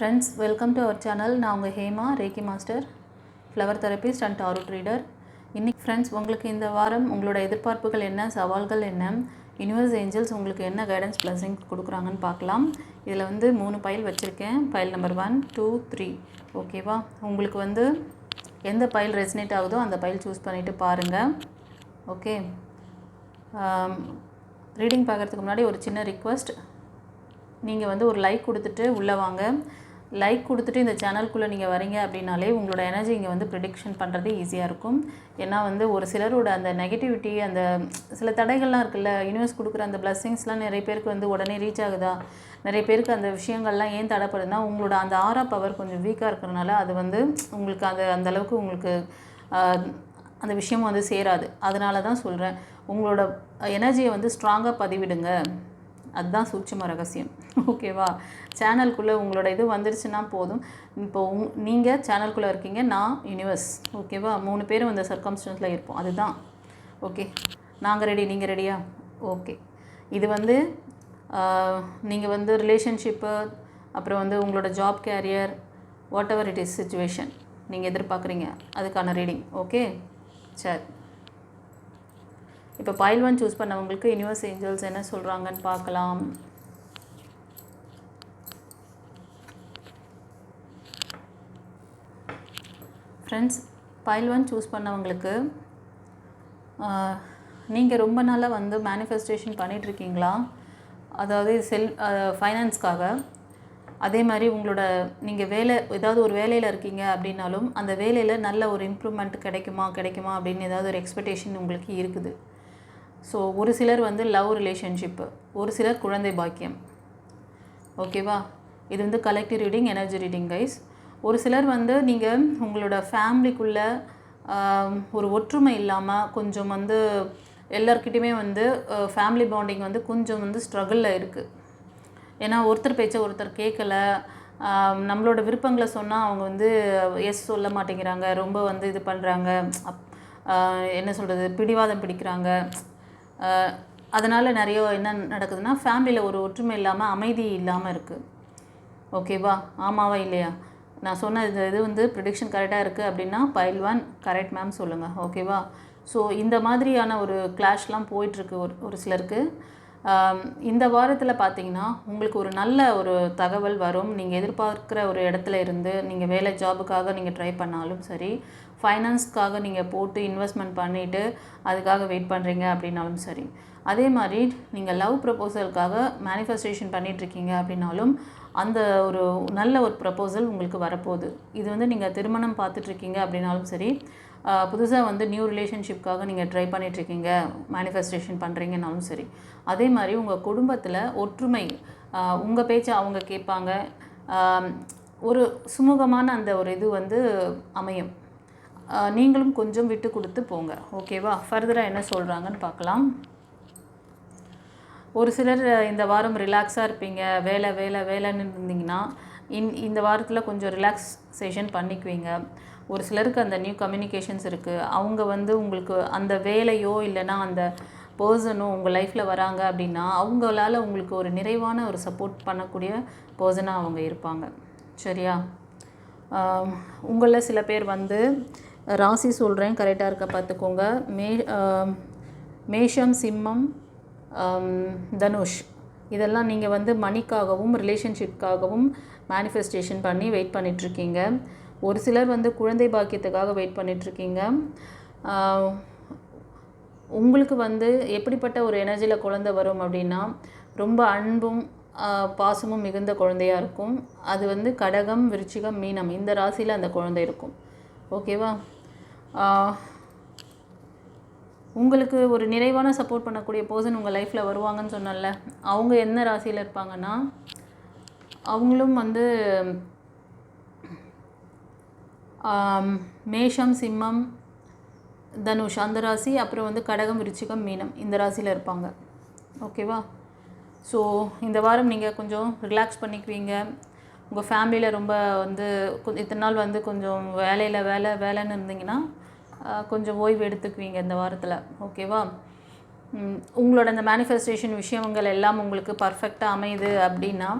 Friends welcome to our channel நான் உங்கள் Hema reiki master flower therapist and tarot reader இன்றைக்கி friends உங்களுக்கு இந்த வாரம் உங்களோட எதிர்பார்ப்புகள் என்ன சவால்கள் என்ன யூனிவர்ஸ் ஏஞ்சல்ஸ் உங்களுக்கு என்ன கைடன்ஸ் பிளஸிங் கொடுக்குறாங்கன்னு பார்க்கலாம். இதில் வந்து மூணு பைல் வச்சுருக்கேன். Pile number one two three ஓகேவா உங்களுக்கு வந்து எந்த பைல் ரெசினேட் ஆகுதோ அந்த பைல் சூஸ் பண்ணிவிட்டு பாருங்கள் ஓகே ரீடிங் பார்க்குறதுக்கு முன்னாடி ஒரு சின்ன ரிக்வெஸ்ட் நீங்கள் வந்து ஒரு லைக் கொடுத்துட்டு உள்ளே வாங்க. லைக் கொடுத்துட்டு இந்த சேனல்குள்ளே நீங்கள் வரீங்க அப்படின்னாலே உங்களோட எனர்ஜி இங்கே வந்து ப்ரிடிக்ஷன் பண்ணுறது ஈஸியாக இருக்கும். ஏன்னா வந்து ஒரு சிலரோட அந்த நெகட்டிவிட்டி அந்த சில தடைகள்லாம் இருக்குல்ல யூனிவர்ஸ் கொடுக்குற அந்த பிளஸ்ஸிங்ஸ்லாம் நிறைய பேருக்கு வந்து உடனே ரீச் ஆகுதா? நிறைய பேருக்கு அந்த விஷயங்கள்லாம் ஏன் தடைப்படுதுன்னா உங்களோட அந்த ஆரா பவர் கொஞ்சம் வீக்காக இருக்கிறனால அது வந்து உங்களுக்கு அது அந்த அளவுக்கு உங்களுக்கு அந்த விஷயம் வந்து சேராது. அதனால தான் சொல்கிறேன் உங்களோட எனர்ஜியை வந்து ஸ்ட்ராங்காக பதிவிடுங்க. அதுதான் சூட்சம ரகசியம். ஓகேவா? சேனல்குள்ளே உங்களோட இது வந்துருச்சுன்னா போதும். இப்போ உங் நீங்கள் சேனல்குள்ளே இருக்கீங்க நான் யூனிவர்ஸ் ஓகேவா? மூணு பேரும் இந்த சர்க்கம்ஸ்டன்ஸில் இருப்போம். அதுதான். ஓகே? நாங்கள் ரெடி நீங்கள் ரெடியா ஓகே. இது வந்து நீங்கள் வந்து ரிலேஷன்ஷிப்பு அப்புறம் வந்து உங்களோட job career whatever it is situation நீங்கள் எதிர்பார்க்குறீங்க. அதுக்கான ரீடிங் ஓகே? சரி. இப்போ பைல் ஒன் சூஸ் பண்ணவங்களுக்கு யூனிவர்ஸ் ஏஞ்சல்ஸ் என்ன சொல்கிறாங்கன்னு பார்க்கலாம். ஃப்ரெண்ட்ஸ் பைல் ஒன் சூஸ் பண்ணவங்களுக்கு நீங்கள் ரொம்ப நாளாக வந்து மேனிஃபெஸ்டேஷன் பண்ணிகிட்ருக்கீங்களா அதாவது செல் ஃபைனான்ஸ்க்காக அதே மாதிரி உங்களோட நீங்கள் வேலை ஏதாவது ஒரு வேலையில் இருக்கீங்க அப்படின்னாலும் அந்த வேலையில் நல்ல ஒரு இம்ப்ரூவ்மெண்ட் கிடைக்குமா கிடைக்குமா அப்படின்னு ஏதாவது ஒரு எக்ஸ்பெக்டேஷன் உங்களுக்கு இருக்குது. ஸோ ஒரு சிலர் வந்து லவ் ரிலேஷன்ஷிப்பு ஒரு சிலர் குழந்தை பாக்கியம். ஓகேவா இது வந்து collective reading energy reading guys ஒரு சிலர் வந்து நீங்கள் உங்களோட ஃபேமிலிக்குள்ளே ஒரு ஒற்றுமை இல்லாமல் கொஞ்சம் வந்து எல்லார்கிட்டையுமே வந்து ஃபேமிலி பாண்டிங் வந்து கொஞ்சம் வந்து ஸ்ட்ரகிளில் இருக்குது ஏன்னா ஒருத்தர் பேச்சை ஒருத்தர் கேட்கல நம்மளோட விருப்பங்களை சொன்னால் அவங்க வந்து எஸ் சொல்ல மாட்டேங்கிறாங்க. ரொம்ப வந்து இது பண்ணுறாங்க அப் என்ன சொல்கிறது பிடிவாதம் பிடிக்கிறாங்க. அதனால் நிறைய என்ன நடக்குதுன்னா ஃபேமிலியில் ஒரு ஒற்றுமை இல்லாமல் அமைதி இல்லாமல் இருக்குது ஓகேவா ஆமாவா இல்லையா? நான் சொன்ன இது இது வந்து ப்ரிடிக்ஷன் கரெக்டாக இருக்குது அப்படின்னா பைல் ஒன் கரெக்ட் மேம் சொல்லுங்கள் ஓகேவா ஸோ இந்த மாதிரியான ஒரு கிளாஷ்லாம் போயிட்டுருக்கு ஒரு ஒரு சிலருக்கு. இந்த வாரத்தில் பார்த்தீங்கன்னா உங்களுக்கு ஒரு நல்ல ஒரு தகவல் வரும். நீங்கள் எதிர்பார்க்குற ஒரு இடத்துல இருந்து நீங்கள் வேலை ஜாபுக்காக நீங்கள் ட்ரை பண்ணாலும் சரி ஃபைனான்ஸ்க்காக நீங்கள் போட்டு இன்வெஸ்ட்மெண்ட் பண்ணிவிட்டு அதுக்காக வெயிட் பண்ணுறீங்க அப்படின்னாலும் சரி. அதே மாதிரி நீங்கள் லவ் ப்ரப்போசலுக்காக மேனிஃபெஸ்டேஷன் பண்ணிகிட்ருக்கீங்க அப்படின்னாலும் அந்த ஒரு நல்ல ஒரு ப்ரப்போசல் உங்களுக்கு வரப்போகுது. இது வந்து நீங்கள் திருமணம் பார்த்துட்ருக்கீங்க அப்படின்னாலும் சரி புதுசாக வந்து நியூ ரிலேஷன்ஷிப்காக நீங்கள் ட்ரை பண்ணிகிட்ருக்கீங்க மேனிஃபெஸ்டேஷன் பண்ணுறீங்கனாலும் சரி. அதே மாதிரி உங்கள் குடும்பத்தில் ஒற்றுமை உங்கள் பேச்சை அவங்க கேட்பாங்க. ஒரு சுமூகமான அந்த ஒரு இது வந்து அமையும். நீங்களும் கொஞ்சம் விட்டு கொடுத்து போங்க. ஓகேவா ஃபர்தராக என்ன சொல்கிறாங்கன்னு பார்க்கலாம். ஒரு சிலர் இந்த வாரம் ரிலாக்ஸாக இருப்பீங்க. வேலை வேலை வேலைன்னு இருந்தீங்கன்னா இன் இந்த வாரத்தில் கொஞ்சம் ரிலாக்ஸேஷன் பண்ணிக்குவீங்க. ஒரு சிலருக்கு அந்த நியூ கம்யூனிகேஷன்ஸ் இருக்குது அவங்க வந்து உங்களுக்கு அந்த வேலையோ இல்லைன்னா அந்த பர்சனோ உங்கள் லைஃப்பில் வராங்க அப்படின்னா அவங்களால உங்களுக்கு ஒரு நிறைவான ஒரு சப்போர்ட் பண்ணக்கூடிய பர்சனாக அவங்க இருப்பாங்க. சரியா? உங்களில் சில பேர் வந்து ராசி சொல்கிறேன் கரெக்டாக இருக்க பார்த்துக்கோங்க. மே மேஷம் சிம்மம் தனுஷ். இதெல்லாம் நீங்கள் வந்து மணிக்காகவும் ரிலேஷன்ஷிப்காகவும் மேனிஃபெஸ்டேஷன் பண்ணி வெயிட் பண்ணிகிட்ருக்கீங்க ஒரு சிலர் வந்து குழந்தை பாக்கியத்துக்காக வெயிட் பண்ணிகிட்ருக்கீங்க உங்களுக்கு வந்து எப்படிப்பட்ட ஒரு எனர்ஜியில் குழந்தை வரும் அப்படின்னா ரொம்ப அன்பும் பாசமும் மிகுந்த குழந்தையாக இருக்கும். அது வந்து கடகம் விருச்சிகம் மீனம் இந்த ராசியில் அந்த குழந்தை இருக்கும். ஓகேவா? உங்களுக்கு ஒரு நிறைவான சப்போர்ட் பண்ணக்கூடிய பர்சன் உங்கள் லைஃப்பில் வருவாங்கன்னு சொன்னல அவங்க என்ன ராசியில் இருப்பாங்கன்னா அவங்களும் வந்து மேஷம் சிம்மம் தனுஷ் அந்த ராசி அப்புறம் வந்து கடகம் விருச்சிகம் மீனம் இந்த ராசியில் இருப்பாங்க. ஓகேவா ஸோ இந்த வாரம் நீங்கள் கொஞ்சம் ரிலாக்ஸ் பண்ணிக்குவீங்க. உங்கள் ஃபேமிலியில் ரொம்ப வந்து கொஞ்சம் இத்தனை நாள் வந்து கொஞ்சம் வேலையில் வேலை வேலைன்னு இருந்தீங்கன்னா கொஞ்சம் ஓய்வு எடுத்துக்குவீங்க இந்த வாரத்தில் ஓகேவா? உங்களோட அந்த மேனிஃபெஸ்டேஷன் விஷயங்கள் எல்லாம் உங்களுக்கு பர்ஃபெக்டாக அமையுது அப்படின்னா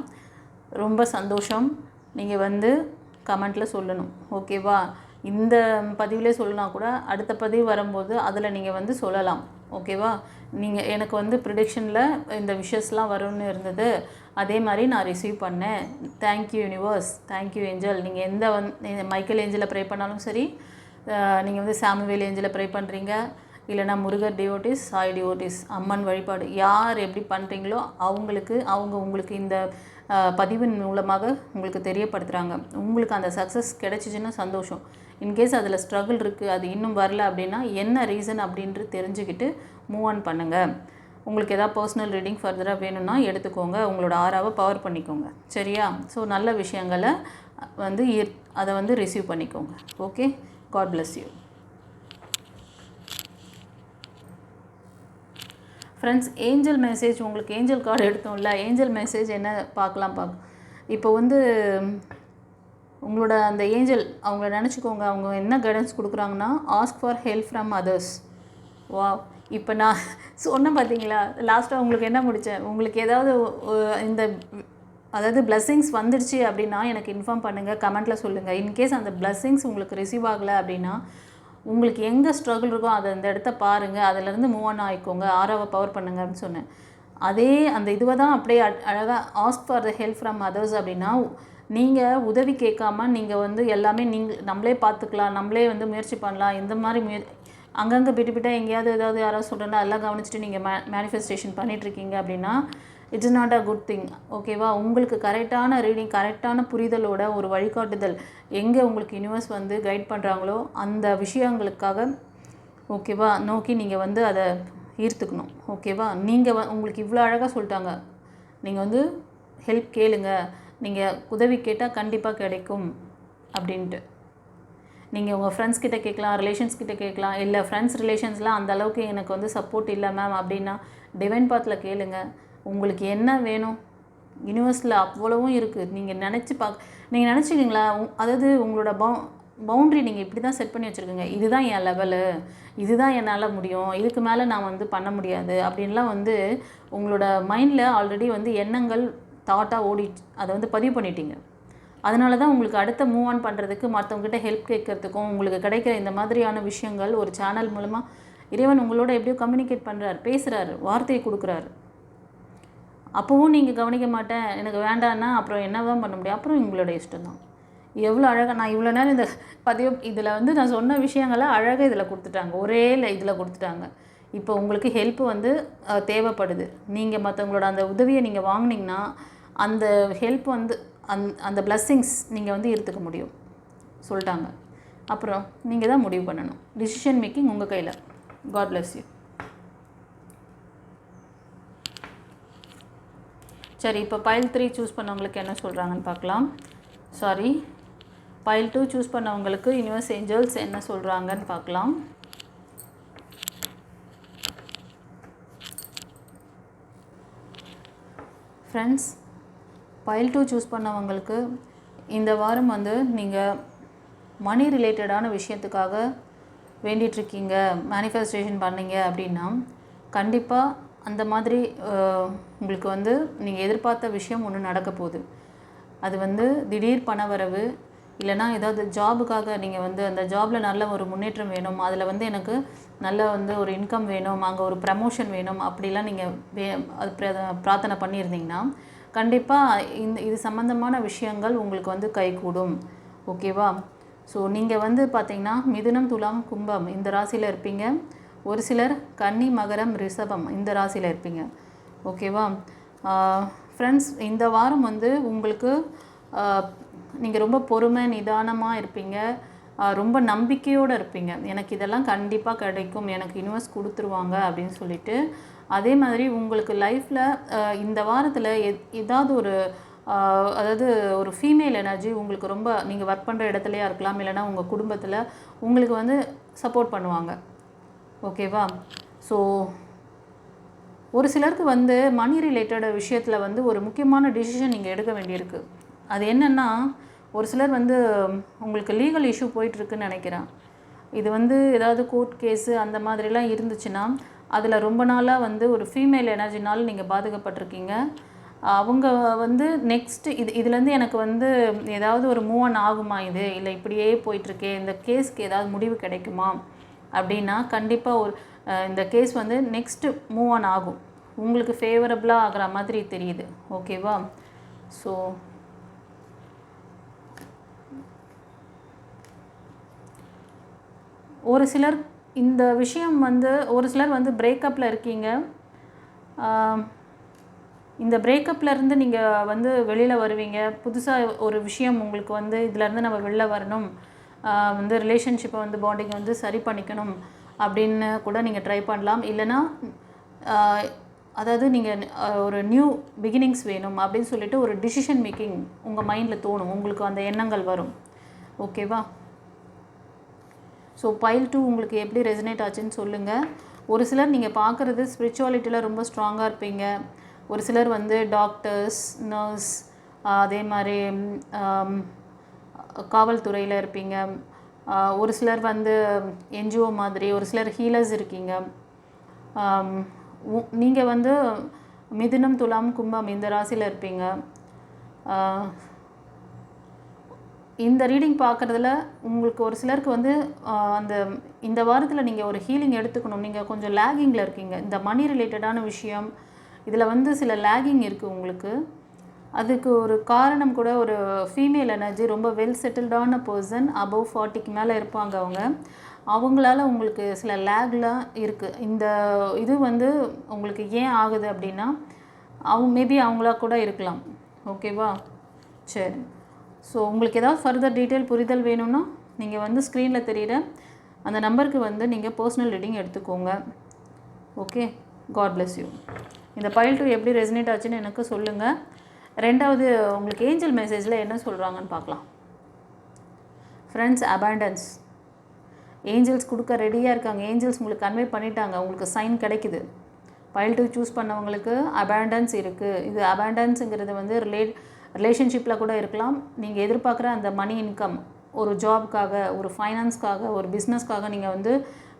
ரொம்ப சந்தோஷம். நீங்கள் வந்து கமெண்ட்டில் சொல்லணும் ஓகேவா? இந்த பதிவிலே சொல்லலாம் கூட அடுத்த பதிவு வரும்போது அதில் நீங்கள் வந்து சொல்லலாம் ஓகேவா? நீங்கள் எனக்கு வந்து ப்ரிடிக்ஷனில் இந்த விஷஸ்லாம் வரும்னு இருந்தது அதே மாதிரி நான் ரிசீவ் பண்ணேன். தேங்க்யூ யூனிவர்ஸ் தேங்க்யூ ஏஞ்சல் நீங்கள் எந்த வந் மைக்கேல் ஏஞ்சலை ப்ரே பண்ணாலும் சரி நீங்கள் வந்து சாமுவேல் ஏஞ்சலை ப்ரே பண்ணுறீங்க இல்லைனா முருகர் டிவோட்டிஸ் சாய் டிவோட்டிஸ் அம்மன் வழிபாடு. யார் எப்படி பண்ணுறீங்களோ அவங்களுக்கு அவங்க உங்களுக்கு இந்த பதிவின் மூலமாக உங்களுக்கு தெரியப்படுத்துகிறாங்க உங்களுக்கு அந்த சக்ஸஸ் கிடைச்சிச்சின்னா சந்தோஷம். இன்கேஸ் அதில் ஸ்ட்ரகிள் இருக்குது அது இன்னும் வரல அப்படின்னா என்ன ரீசன் அப்படின்ட்டு தெரிஞ்சுக்கிட்டு மூவ் ஆன் பண்ணுங்கள் உங்களுக்கு எதாவது பர்சனல் ரீடிங் ஃபர்தராக வேணும்னா எடுத்துக்கோங்க. உங்களோட ஆறாவை பவர் பண்ணிக்கோங்க. சரியா? ஸோ நல்ல விஷயங்களை வந்து அதை வந்து ரிசீவ் பண்ணிக்கோங்க. Okay God bless you friends angel message உங்களுக்கு ஏஞ்சல் கார்டு எடுத்தோம்ல ஏஞ்சல் மெசேஜ் என்ன பார்க்கலாம் பார்க்க இப்போ வந்து உங்களோட அந்த ஏஞ்சல் அவங்கள நினச்சிக்கோங்க அவங்க என்ன கைடன்ஸ் கொடுக்குறாங்கன்னா ask for help from others வா இப்போ நான் சொன்னேன் பார்த்தீங்களா லாஸ்ட்டாக உங்களுக்கு என்ன முடித்தேன் உங்களுக்கு ஏதாவது இந்த அதாவது பிளஸ்ஸிங்ஸ் வந்துடுச்சு அப்படின்னா எனக்கு இன்ஃபார்ம் பண்ணுங்கள் கமெண்ட்டில் சொல்லுங்கள் இன்கேஸ் அந்த பிளஸ்ஸிங்ஸ் உங்களுக்கு ரிசீவ் ஆகலை அப்படின்னா உங்களுக்கு எங்கே ஸ்ட்ரகிள் இருக்கோ அதை அந்த இடத்த பாருங்கள் அதிலேருந்து மூவ் ஆன் ஆகிக்கோங்க ஆறாவை பவர் பண்ணுங்க அப்படின்னு சொன்னேன். அதே அந்த இதுவை தான் அப்படியே அழகாக ask for the help from others அப்படின்னா நீங்கள் உதவி கேட்காம நீங்கள் வந்து எல்லாமே நீங்கள் நம்மளே பார்த்துக்கலாம் நம்மளே வந்து முயற்சி பண்ணலாம். இந்த மாதிரி முய அங்கங்கே பிட்டு பிட்டா எங்கேயாவது ஏதாவது யாராவது சொல்கிறேன்னா எல்லாம் கவனிச்சுட்டு நீங்கள் மே மேனிஃபெஸ்டேஷன் பண்ணிகிட்ருக்கீங்க அப்படின்னா it's not a good thing ஓகேவா உங்களுக்கு கரெக்டான ரீடிங் கரெக்டான புரிதலோட ஒரு வழிகாட்டுதல் எங்கே உங்களுக்கு யூனிவர்ஸ் வந்து கைட் பண்ணுறாங்களோ அந்த விஷயங்களுக்காக ஓகேவா நோக்கி நீங்கள் வந்து அதை ஈர்த்துக்கணும். ஓகேவா நீங்கள் வ உங்களுக்கு இவ்வளோ அழகாக சொல்லிட்டாங்க. நீங்கள் வந்து ஹெல்ப் கேளுங்க. நீங்கள் உதவி கேட்டால் கண்டிப்பாக கிடைக்கும் அப்படின்ட்டு. நீங்கள் உங்கள் ஃப்ரெண்ட்ஸ் கிட்ட கேட்கலாம் ரிலேஷன்ஸ் கிட்ட கேட்கலாம். இல்லை ஃப்ரெண்ட்ஸ் ரிலேஷன்ஸ்லாம் அந்த அளவுக்கு எனக்கு வந்து சப்போர்ட் இல்லை மேம் அப்படின்னா டிவைன் பாத்தில் கேளுங்கள் உங்களுக்கு என்ன வேணும்? யூனிவர்ஸில் அவ்வளவும் இருக்குது நீங்கள் நினச்சி பார்க்க நீங்கள் நினச்சிக்கிங்களா? அதாவது உங்களோட பவு பவுண்ட்ரி நீங்கள் இப்படி தான் செட் பண்ணி வச்சுருக்கீங்க. இதுதான் என் லெவலு இதுதான் என்னால் முடியும். இதுக்கு மேலே நான் வந்து பண்ண முடியாது. அப்படின்லாம் வந்து உங்களோட மைண்டில் ஆல்ரெடி வந்து எண்ணங்கள் தாட்டாக ஓடி அதை வந்து பதிவு பண்ணிட்டீங்க. அதனால தான் உங்களுக்கு அடுத்த மூவ் ஆன் பண்ணுறதுக்கு மற்றவங்ககிட்ட ஹெல்ப் கேட்கறதுக்கும் உங்களுக்கு கிடைக்கிற இந்த மாதிரியான விஷயங்கள் ஒரு சேனல் மூலமாக இறைவன் உங்களோட எப்படியோ கம்யூனிகேட் பண்ணுறார் பேசுகிறாரு வார்த்தையை கொடுக்குறாரு. அப்போவும் நீங்கள் கவனிக்க மாட்டேன். எனக்கு வேண்டான்னா அப்புறம் என்னதான் பண்ண முடியும்? அப்புறம் உங்களோட இஷ்டம் தான். எவ்வளோ அழகாக நான் இவ்வளோ நேரம் இந்த பதிவு இதில் வந்து நான் சொன்ன விஷயங்களை அழகாக இதில் கொடுத்துட்டாங்க. ஒரே இதில் கொடுத்துட்டாங்க. இப்போ உங்களுக்கு ஹெல்ப் வந்து தேவைப்படுது. நீங்கள் மற்றவங்களோட அந்த உதவியை நீங்கள் வாங்கினீங்கன்னா அந்த ஹெல்ப் வந்து அந் அந்த பிளஸ்ஸிங்ஸ் நீங்கள் வந்து எடுத்துக்க முடியும். சொல்லிட்டாங்க. அப்புறம் நீங்கள் தான் முடிவு பண்ணணும். டிசிஷன் மேக்கிங் உங்கள் கையில். காட் பிளஸ் யூ சரி இப்போ பைல் த்ரீ சூஸ் பண்ணவங்களுக்கு என்ன சொல்கிறாங்கன்னு பார்க்கலாம். சாரி பைல் டூ சூஸ் பண்ணவங்களுக்கு யூனிவர்ஸ் ஏஞ்சல்ஸ் என்ன சொல்கிறாங்கன்னு பார்க்கலாம். ஃப்ரெண்ட்ஸ் பைல் டூ சூஸ் பண்ணவங்களுக்கு இந்த வாரம் வந்து நீங்கள் மணி ரிலேட்டடான விஷயத்துக்காக வேண்டிகிட்ருக்கீங்க மேனிஃபெஸ்டேஷன் பண்ணீங்க அப்படின்னா கண்டிப்பாக அந்த மாதிரி உங்களுக்கு வந்து நீங்கள் எதிர்பார்த்த விஷயம் ஒன்று நடக்க போகுது. அது வந்து திடீர் பணவரவு இல்லைனா ஏதாவது ஜாபுக்காக நீங்கள் வந்து அந்த ஜாபில் நல்ல ஒரு முன்னேற்றம் வேணும் அதில் வந்து எனக்கு நல்ல வந்து ஒரு இன்கம் வேணும் அங்கே ஒரு ப்ரமோஷன் வேணும் அப்படிலாம் நீங்கள் வே அது பிரார்த்தனை பண்ணியிருந்தீங்கன்னா கண்டிப்பாக இந்த இது சம்மந்தமான விஷயங்கள் உங்களுக்கு வந்து கைகூடும். ஓகேவா? ஸோ நீங்கள் வந்து பார்த்தீங்கன்னா மிதுனம் துலாம் கும்பம் இந்த ராசியில் இருப்பீங்க. ஒரு சிலர் கன்னி மகரம் ரிஷபம் இந்த ராசியில் இருப்பீங்க. ஓகேவா ஃப்ரெண்ட்ஸ் இந்த வாரம் வந்து உங்களுக்கு நீங்கள் ரொம்ப பொறுமை நிதானமாக இருப்பீங்க. ரொம்ப நம்பிக்கையோடு இருப்பீங்க. எனக்கு இதெல்லாம் கண்டிப்பாக கிடைக்கும். எனக்கு யூனிவர்ஸ் கொடுத்துருவாங்க அப்படின்னு சொல்லிட்டு. அதே மாதிரி உங்களுக்கு லைஃப்பில் இந்த வாரத்தில் எத் ஏதாவது ஒரு அதாவது ஒரு ஃபீமேல் எனர்ஜி உங்களுக்கு ரொம்ப நீங்கள் ஒர்க் பண்ணுற இடத்துலையாக இருக்கலாம் இல்லைன்னா உங்கள் குடும்பத்தில் உங்களுக்கு வந்து சப்போர்ட் பண்ணுவாங்க. ஓகேவா ஸோ ஒரு சிலருக்கு வந்து மணி ரிலேட்டட் விஷயத்தில் வந்து ஒரு முக்கியமான டிசிஷன் நீங்கள் எடுக்க வேண்டியிருக்கு. அது என்னென்னா ஒரு சிலர் வந்து உங்களுக்கு லீகல் இஷ்யூ போயிட்டுருக்குன்னு நினைக்கிறேன். இது வந்து ஏதாவது கோர்ட் கேஸு அந்த மாதிரிலாம் இருந்துச்சுன்னா அதில் ரொம்ப நாளாக வந்து ஒரு ஃபீமேல் எனர்ஜினால் நீங்கள் பாதிக்கப்பட்டிருக்கீங்க. அவங்க வந்து நெக்ஸ்ட் இது இதுலேருந்து எனக்கு வந்து ஏதாவது ஒரு மூவ் ஆன் ஆகுமா இது? இல்லை இப்படியே போயிட்டுருக்கே இந்த கேஸ்க்கு ஏதாவது முடிவு கிடைக்குமா? அப்படின்னா கண்டிப்பாக ஒரு இந்த கேஸ் வந்து நெக்ஸ்ட்டு மூவ் ஆன் ஆகும். உங்களுக்கு ஃபேவரபுளாக ஆகிற மாதிரி தெரியுது. ஓகேவா ஸோ ஒரு சிலர் இந்த விஷயம் வந்து ஒரு சிலர் வந்து பிரேக்கப்பில் இருக்கீங்க. இந்த பிரேக்கப்ல இருந்து நீங்கள் வந்து வெளியில் வருவீங்க. புதுசாக ஒரு விஷயம் உங்களுக்கு வந்து இதிலேருந்து நம்ம வெளில வரணும். வந்து ரிலேஷன்ஷிப்பை வந்து பாண்டிங்கை வந்து சரி பண்ணிக்கணும் அப்படின்னு கூட நீங்கள் ட்ரை பண்ணலாம். இல்லைன்னா அதாவது நீங்கள் ஒரு நியூ பிகினிங்ஸ் வேணும் அப்படின்னு சொல்லிட்டு ஒரு டிசிஷன் மேக்கிங் உங்கள் மைண்டில் தோணும். உங்களுக்கு அந்த எண்ணங்கள் வரும். ஓகேவா ஸோ பைல் டூ உங்களுக்கு எப்படி ரெசனேட் ஆச்சுன்னு சொல்லுங்கள் ஒரு சிலர் நீங்கள் பார்க்குறது ஸ்பிரிச்சுவாலிட்டியில் ரொம்ப ஸ்ட்ராங்காக இருப்பீங்க. ஒரு சிலர் வந்து டாக்டர்ஸ் நர்ஸ் அதே மாதிரி காவல்துறையில் இருப்பீங்க. ஒரு சிலர் வந்து என்ஜிஓ மாதிரி ஒரு சிலர் ஹீலர்ஸ் இருக்கீங்க. நீங்கள் வந்து மிதுனம் துலாம் கும்பம் இந்த ராசியில் இருப்பீங்க. இந்த ரீடிங் பார்க்குறதுல உங்களுக்கு ஒரு சிலருக்கு வந்து அந்த இந்த வாரத்தில் நீங்கள் ஒரு ஹீலிங் எடுத்துக்கணும். நீங்கள் கொஞ்சம் லேகிங்கில் இருக்கீங்க. இந்த மணி ரிலேட்டடான விஷயம் இதில் வந்து சில லேகிங் இருக்குது உங்களுக்கு. அதுக்கு ஒரு காரணம் கூட ஒரு ஃபீமேல் எனர்ஜி ரொம்ப வெல் செட்டில்டான பர்சன் அபவ் ஃபார்ட்டிக்கு மேலே இருப்பாங்க அவங்க. அவங்களால உங்களுக்கு சில லேக்லாம் இருக்குது இந்த இது வந்து உங்களுக்கு ஏன் ஆகுது அப்படின்னா அவங்க மேபி அவங்களா கூட இருக்கலாம். ஓகேவா சரி. ஸோ உங்களுக்கு ஏதாவது ஃபர்தர் டீட்டெயில் புரிதல் வேணும்னா நீங்கள் வந்து ஸ்க்ரீனில் தெரியிற அந்த நம்பருக்கு வந்து நீங்கள் பர்சனல் ரீடிங் எடுத்துக்கோங்க. ஓகே காட் bless யூ இந்த பைல் டூ எப்படி ரெசனேட் ஆச்சுன்னு எனக்கு சொல்லுங்கள் ரெண்டாவது உங்களுக்கு ஏஞ்சல் மெசேஜில் என்ன சொல்கிறாங்கன்னு பார்க்கலாம். ஃப்ரெண்ட்ஸ் அபாண்டன்ஸ் ஏஞ்சல்ஸ் கொடுக்க ரெடியாக இருக்காங்க. ஏஞ்சல்ஸ் உங்களுக்கு கன்வே பண்ணிட்டாங்க. உங்களுக்கு சைன் கிடைக்குது. பைல் சூஸ் பண்ணவங்களுக்கு அபாண்டன்ஸ் இருக்குது இது அபேண்டன்ஸுங்கிறது வந்து ரிலே ரிலேஷன்ஷிப்பில் கூட இருக்கலாம். நீங்கள் எதிர்பார்க்குற அந்த மணி இன்கம் ஒரு ஜாப்க்காக ஒரு ஃபைனான்ஸ்க்காக ஒரு பிஸ்னஸ்க்காக நீங்கள் வந்து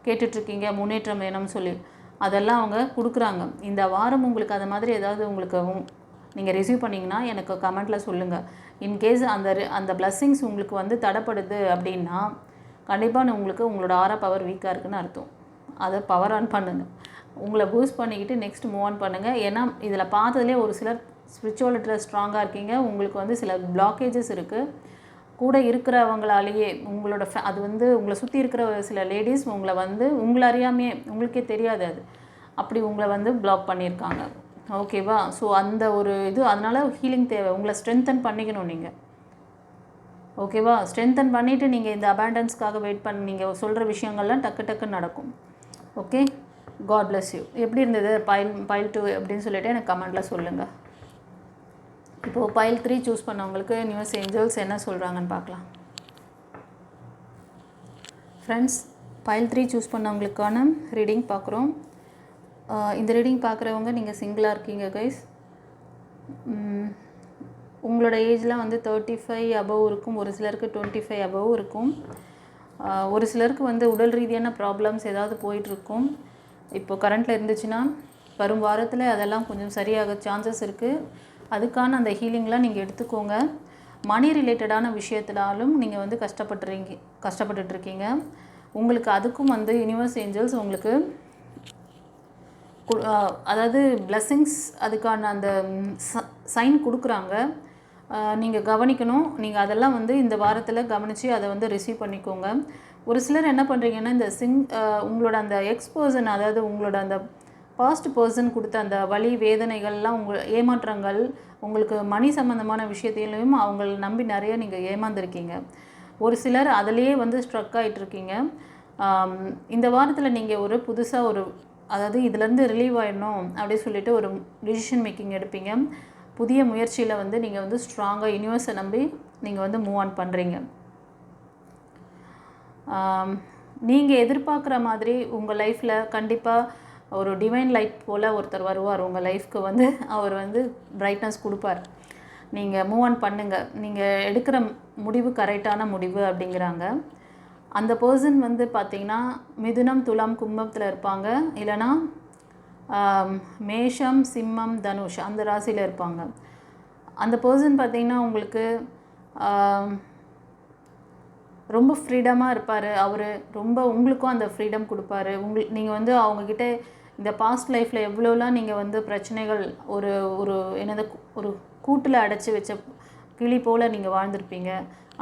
கேட்டுட்ருக்கீங்க. முன்னேற்றம் வேணும்னு சொல்லி. அதெல்லாம் அவங்க கொடுக்குறாங்க. இந்த வாரம் உங்களுக்கு அது மாதிரி ஏதாவது உங்களுக்கு நீங்கள் ரிசீவ் பண்ணிங்கன்னா எனக்கு கமெண்ட்டில் சொல்லுங்கள் இன்கேஸ் அந்த அந்த பிளஸ்ஸிங்ஸ் உங்களுக்கு வந்து தடைப்படுது அப்படின்னா கண்டிப்பாக உங்களுக்கு உங்களோட ஆரா பவர் வீக்காக இருக்குன்னு அர்த்தம். அதை பவர் ஆன் பண்ணுங்கள் உங்களை பூஸ்ட் பண்ணிக்கிட்டு நெக்ஸ்ட் மூவ் ஆன் பண்ணுங்கள் ஏன்னா இதில் பார்த்ததுலேயே ஒரு சிலர் ஸ்பிரிச்சுவலிட்டியில் ஸ்ட்ராங்காக இருக்கீங்க. உங்களுக்கு வந்து சில பிளாக்கேஜஸ் இருக்குது கூட இருக்கிறவங்களாலேயே உங்களோட ஃபே அது வந்து உங்களை சுற்றி இருக்கிற ஒரு சில லேடிஸ் உங்களை வந்து உங்களை அறியாமையே உங்களுக்கே தெரியாது அது. அப்படி உங்களை வந்து பிளாக் பண்ணியிருக்காங்க. ஓகேவா ஸோ அந்த ஒரு இது அதனால் ஹீலிங் தேவை. உங்களை ஸ்ட்ரென்தன் பண்ணிக்கணும் நீங்கள் ஓகேவா ஸ்ட்ரென்தன் பண்ணிவிட்டு நீங்கள் இந்த அபேண்டன்ஸ்க்காக வெயிட் பண்ணி நீங்கள் சொல்கிற விஷயங்கள்லாம் டக்கு டக்குன்னு நடக்கும். ஓகே காட் பிளஸ் யூ எப்படி இருந்தது? பைல் பைல் டூ அப்படின்னு சொல்லிவிட்டு எனக்கு கமெண்ட்டில் சொல்லுங்கள் இப்போது பைல் த்ரீ சூஸ் பண்ணவங்களுக்கு நியூஸ் ஏஞ்சல்ஸ் என்ன சொல்கிறாங்கன்னு பார்க்கலாம். ஃப்ரெண்ட்ஸ் பைல் த்ரீ சூஸ் பண்ணவங்களுக்கான ரீடிங் பார்க்குறோம். இந்த ரீடிங் பார்க்குறவங்க நீங்கள் சிங்கிளாக இருக்கீங்க கைஸ் உங்களோட ஏஜ்லாம் வந்து தேர்ட்டி ஃபைவ் அபவ் இருக்கும். ஒரு சிலருக்கு டுவெண்ட்டி ஃபைவ் அபவ் இருக்கும் ஒரு சிலருக்கு வந்து உடல் ரீதியான ப்ராப்ளம்ஸ் ஏதாவது போயிட்டுருக்கும். இப்போ கரண்ட்டில் இருந்துச்சுன்னா வரும் வாரத்தில் அதெல்லாம் கொஞ்சம் சரியாக சான்சஸ் இருக்குது அதுக்கான அந்த ஹீலிங்லாம் நீங்கள் எடுத்துக்கோங்க. மணி ரிலேட்டடான விஷயத்தினாலும் நீங்கள் வந்து கஷ்டப்பட்டுறீங்க கஷ்டப்பட்டுட்ருக்கீங்க. உங்களுக்கு அதுக்கும் வந்து யூனிவர்ஸ் ஏஞ்சல்ஸ் உங்களுக்கு அதாவது பிளஸ்ஸிங்ஸ் அதுக்கான அந்த சைன் கொடுக்குறாங்க. நீங்கள் கவனிக்கணும். நீங்கள் அதெல்லாம் வந்து இந்த வாரத்தில் கவனித்து அதை வந்து ரிசீவ் பண்ணிக்கோங்க. ஒரு சிலர் என்ன பண்ணுறீங்கன்னா இந்த சிங் உங்களோட அந்த எக்ஸ் பர்சன் அதாவது உங்களோட அந்த பாஸ்ட் பர்சன் கொடுத்த அந்த வலி வேதனைகள்லாம் உங்கள் ஏமாற்றங்கள் உங்களுக்கு மணி சம்மந்தமான விஷயத்திலையும் அவங்கள நம்பி நிறைய நீங்கள் ஏமாந்துருக்கீங்க. ஒரு சிலர் அதிலேயே வந்து ஸ்ட்ரக் ஆகிட்டு இருக்கீங்க இந்த வாரத்தில் நீங்கள் ஒரு புதுசாக ஒரு அதாவது இதுலேருந்து ரிலீவ் ஆகிடணும் அப்படின்னு சொல்லிட்டு ஒரு டிசிஷன் மேக்கிங் எடுப்பீங்க. புதிய முயற்சியில் வந்து நீங்கள் வந்து ஸ்ட்ராங்காக யூனிவர்ஸை நம்பி நீங்கள் வந்து மூவ் ஆன் பண்ணுறீங்க நீங்கள் எதிர்பார்க்குற மாதிரி உங்கள் லைஃப்பில் கண்டிப்பாக ஒரு டிவைன் லைட் போல் ஒருத்தர் வருவார். உங்கள் லைஃப்க்கு வந்து அவர் வந்து பிரைட்னஸ் கொடுப்பார். நீங்கள் மூவ் ஆன் பண்ணுங்கள் நீங்கள் எடுக்கிற முடிவு கரெக்டான முடிவு அப்படிங்கிறாங்க. அந்த பர்சன் வந்து பார்த்தீங்கன்னா மிதுனம் துலாம் கும்பத்தில் இருப்பாங்க. இல்லைன்னா மேஷம் சிம்மம் தனுஷ் அந்த ராசியில் இருப்பாங்க. அந்த பர்சன் பார்த்திங்கன்னா உங்களுக்கு ரொம்ப ஃப்ரீடமாக இருப்பார். அவர் ரொம்ப உங்களுக்கும் அந்த ஃப்ரீடம் கொடுப்பாரு. உங்களுக்கு நீங்கள் வந்து அவங்கக்கிட்ட இந்த பாஸ்ட் லைஃப்பில் எவ்வளோலாம் நீங்கள் வந்து பிரச்சனைகள் ஒரு ஒரு என்னது ஒரு கூட்டில் அடைச்சி வச்ச கிளி போல் நீங்கள் வாழ்ந்திருப்பீங்க.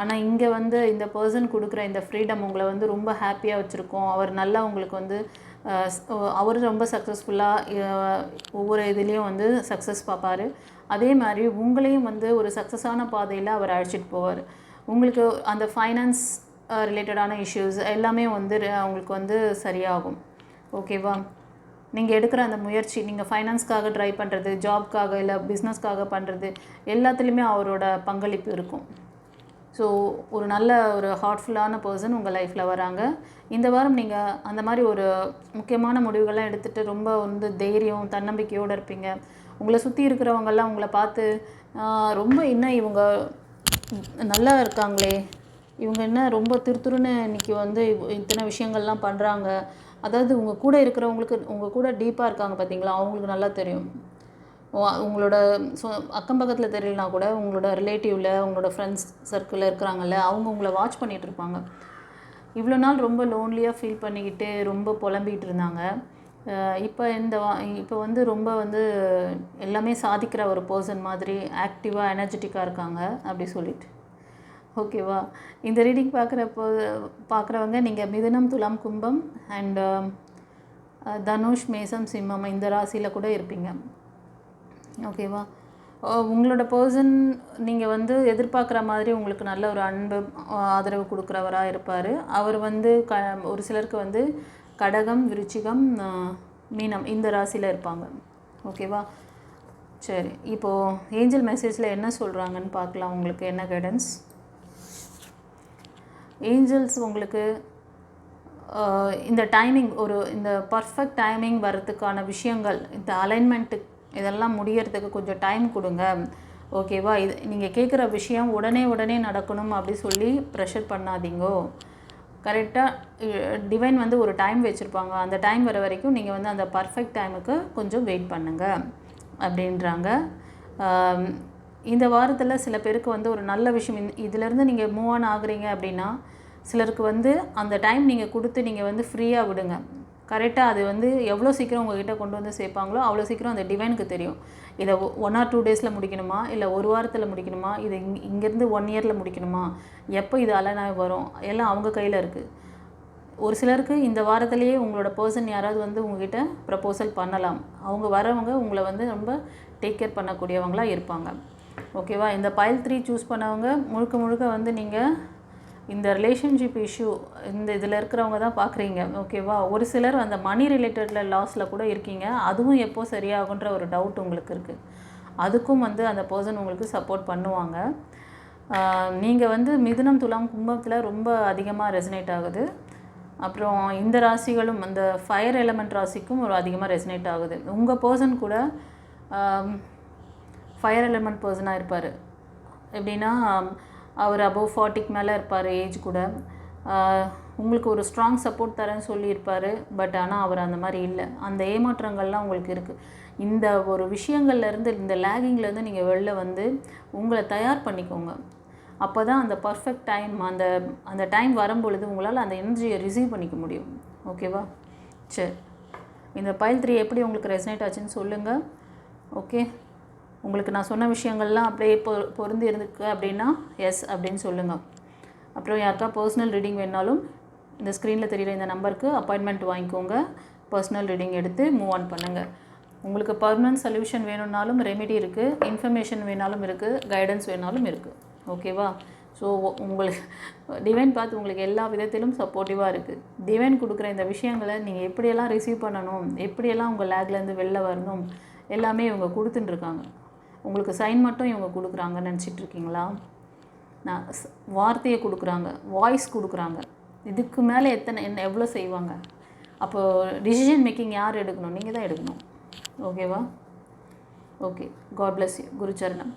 ஆனால் இங்கே வந்து இந்த பர்சன் கொடுக்குற இந்த ஃப்ரீடம் உங்களை வந்து ரொம்ப ஹாப்பியாக வச்சுருக்கோம். அவர் நல்லா உங்களுக்கு வந்து அவர் ரொம்ப சக்ஸஸ்ஃபுல்லாக ஒவ்வொரு இதுலேயும் வந்து சக்ஸஸ் பார்ப்பாரு அதே மாதிரி உங்களையும் வந்து ஒரு சக்ஸஸான பாதையில் அவர் அழைச்சிட்டு போவார். உங்களுக்கு அந்த ஃபைனான்ஸ் ரிலேட்டடான இஷ்யூஸ் எல்லாமே வந்து உங்களுக்கு வந்து சரியாகும். ஓகேவா நீங்கள் எடுக்கிற அந்த முயற்சி நீங்கள் ஃபைனான்ஸ்க்காக ட்ரை பண்ணுறது ஜாப்க்காக இல்லை பிஸ்னஸ்க்காக பண்ணுறது எல்லாத்துலேயுமே அவரோட பங்களிப்பு இருக்கும். ஸோ ஒரு நல்ல ஒரு ஹார்ட்ஃபுல்லான பர்சன் உங்கள் லைஃப்பில் வராங்க. இந்த வாரம் நீங்கள் அந்த மாதிரி ஒரு முக்கியமான முடிவுகள்லாம் எடுத்துகிட்டு ரொம்ப வந்து தைரியம் தன்னம்பிக்கையோடு இருப்பீங்க. உங்களை சுற்றி இருக்கிறவங்கெல்லாம் உங்களை பார்த்து ரொம்ப இன்னும் இவங்க நல்லா இருக்காங்களே. இவங்க என்ன ரொம்ப திருத்துருன்னு இன்னைக்கு வந்து இத்தனை விஷயங்கள்லாம் பண்ணுறாங்க அதாவது உங்கள் கூட இருக்கிறவங்களுக்கு உங்கள் கூட டீப்பாக இருக்காங்க பார்த்தீங்களா அவங்களுக்கு நல்லா தெரியும். உங்களோட சொ அக்கம் பக்கத்தில் தெரியலனா கூட உங்களோட ரிலேட்டிவில் உங்களோட ஃப்ரெண்ட்ஸ் சர்க்கிளில் இருக்கிறாங்கல்ல அவங்க உங்களை வாட்ச் பண்ணிகிட்டு இருப்பாங்க. இவ்வளோ நாள் ரொம்ப லோன்லியாக ஃபீல் பண்ணிக்கிட்டு ரொம்ப புலம்பிகிட்டு இருந்தாங்க. இப்போ இந்த இப்போ வந்து ரொம்ப வந்து எல்லாமே சாதிக்கிற ஒரு பர்சன் மாதிரி ஆக்டிவாக எனர்ஜெட்டிக்காக இருக்காங்க அப்படி சொல்லிட்டு. ஓகேவா இந்த ரீடிங் பார்க்குறப்போ பார்க்குறவங்க நீங்கள் மிதுனம் துலாம் கும்பம் அண்ட் தனுஷ் மேசம் சிம்மம் இந்த ராசியில் கூட இருப்பீங்க. ஓகேவா? உங்களோட பர்சன் நீங்கள் வந்து எதிர்பார்க்குற மாதிரி உங்களுக்கு நல்ல ஒரு அன்பு ஆதரவு கொடுக்குறவராக இருப்பார். அவர் வந்து க ஒரு சிலருக்கு வந்து கடகம் விருச்சிகம் மீனம் இந்த ராசியில் இருப்பாங்க. ஓகேவா? சரி இப்போது ஏஞ்சல் மெசேஜில் என்ன சொல்கிறாங்கன்னு பார்க்கலாம். உங்களுக்கு என்ன கைடன்ஸ் ஏஞ்சல்ஸ் உங்களுக்கு இந்த டைமிங் ஒரு இந்த பர்ஃபெக்ட் டைமிங் வர்றதுக்கான விஷயங்கள் இந்த அலைன்மெண்ட்டு இதெல்லாம் முடியறதுக்கு கொஞ்சம் டைம் கொடுங்க. ஓகேவா இது நீங்கள் கேட்குற விஷயம் உடனே உடனே நடக்கணும் அப்படி சொல்லி ப்ரெஷர் பண்ணாதீங்கோ. கரெக்டாக டிவைன் வந்து ஒரு டைம் வச்சுருப்பாங்க. அந்த டைம் வர வரைக்கும் நீங்கள் வந்து அந்த பர்ஃபெக்ட் டைமுக்கு கொஞ்சம் வெயிட் பண்ணுங்கள் அப்படின்றாங்க. இந்த வாரத்தில் சில பேருக்கு வந்து ஒரு நல்ல விஷயம் இதிலேருந்து நீங்கள் மூவ் ஆன் ஆகுறீங்க அப்படின்னா சிலருக்கு வந்து அந்த டைம் நீங்கள் கொடுத்து நீங்கள் வந்து ஃப்ரீயாக விடுங்க. கரெக்டாக அது வந்து எவ்வளோ சீக்கிரம் உங்ககிட்ட கொண்டு வந்து சேர்ப்பாங்களோ அவ்வளோ சீக்கிரம் அந்த டிவைனுக்கு தெரியும். இதை ஒன் ஆர் டூ டேஸில் முடிக்கணுமா? இல்லை ஒரு வாரத்தில் முடிக்கணுமா? இது இங் இங்கேருந்து ஒன் இயரில் முடிக்கணுமா? எப்போ இது அலனாய் வரும்? எல்லாம் அவங்க கையில் இருக்குது ஒரு சிலருக்கு இந்த வாரத்திலேயே உங்களோட பர்சன் யாராவது வந்து உங்ககிட்ட ப்ரப்போசல் பண்ணலாம். அவங்க வரவங்க உங்களை வந்து ரொம்ப டேக் கேர் பண்ணக்கூடியவங்களாக இருப்பாங்க. ஓகேவா இந்த பைல் த்ரீ சூஸ் பண்ணவங்க முழுக்க முழுக்க வந்து நீங்கள் இந்த ரிலேஷன்ஷிப் இஷ்யூ இந்த இதில் இருக்கிறவங்க தான் பார்க்குறீங்க ஓகேவா ஒரு சிலர் அந்த மணி ரிலேட்டடில் லாஸில் கூட இருக்கீங்க. அதுவும் எப்போ சரியாகுன்ற ஒரு டவுட் உங்களுக்கு இருக்குது அதுக்கும் வந்து அந்த பர்சன் உங்களுக்கு சப்போர்ட் பண்ணுவாங்க. நீங்கள் வந்து மிதுனம் துலாம் கும்பத்தில் ரொம்ப அதிகமாக ரெசனேட் ஆகுது. அப்புறம் இந்த ராசிகளும் அந்த ஃபயர் எலமெண்ட் ராசிக்கும் ஒரு அதிகமாக ரெசனேட் ஆகுது. உங்கள் பர்சன் கூட ஃபயர் எலமெண்ட் பர்சனாக இருப்பார். எப்படின்னா அவர் அபவ் ஃபார்ட்டிக்கு மேலே இருப்பார் ஏஜ் கூட. உங்களுக்கு ஒரு ஸ்ட்ராங் சப்போர்ட் தரேன்னு சொல்லியிருப்பார் பட் ஆனால் அவர் அந்த மாதிரி இல்லை. அந்த ஏமாற்றங்கள்லாம் உங்களுக்கு இருக்குது இந்த ஒரு விஷயங்கள்லேருந்து இந்த லேகிங்லேருந்து நீங்கள் வெளில வந்து உங்களை தயார் பண்ணிக்கோங்க. அப்போ தான் அந்த பர்ஃபெக்ட் டைம் அந்த அந்த டைம் வரும்பொழுது உங்களால் அந்த எனர்ஜியை ரிசீவ் பண்ணிக்க முடியும். ஓகேவா சரி. இந்த பைல் த்ரீ எப்படி உங்களுக்கு ரெசனேட் ஆச்சுன்னு சொல்லுங்கள் ஓகே உங்களுக்கு நான் சொன்ன விஷயங்கள்லாம் அப்படியே பொ பொருந்தி இருந்துக்கு அப்படின்னா எஸ் அப்படின்னு சொல்லுங்கள் அப்புறம் யாருக்கா பர்சனல் ரீடிங் வேணாலும் இந்த ஸ்க்ரீனில் தெரிகிற இந்த நம்பருக்கு அப்பாயின்மெண்ட் வாங்கிக்கோங்க. பர்சனல் ரீடிங் எடுத்து மூவ் ஆன் பண்ணுங்கள் உங்களுக்கு பர்மனன்ட் சொல்யூஷன் வேணும்னாலும் ரெமெடி இருக்குது இன்ஃபர்மேஷன் வேணாலும் இருக்குது கைடன்ஸ் வேணாலும் இருக்குது ஓகேவா ஸோ உங்களுக்கு டிவைன் பார்த்து உங்களுக்கு எல்லா விதத்திலும் சப்போர்ட்டிவாக இருக்குது டிவைன் கொடுக்குற இந்த விஷயங்களை நீங்கள் எப்படியெல்லாம் ரிசீவ் பண்ணணும்? எப்படியெல்லாம் உங்கள் லேக்லேருந்து வெளில வரணும்? எல்லாமே இவங்க கொடுத்துட்டுருக்காங்க உங்களுக்கு சைன் மட்டும் இவங்க கொடுக்குறாங்கன்னு நினச்சிட்ருக்கீங்களா? நான் வார்த்தையை கொடுக்குறாங்க வாய்ஸ் கொடுக்குறாங்க. இதுக்கு மேலே எத்தனை என்ன எவ்வளோ செய்வாங்க? அப்போது டிசிஷன் மேக்கிங் யார் எடுக்கணும்? நீங்கள் தான் எடுக்கணும் ஓகேவா ஓகே காட் பிளஸ் யூ குருச்சரணம்.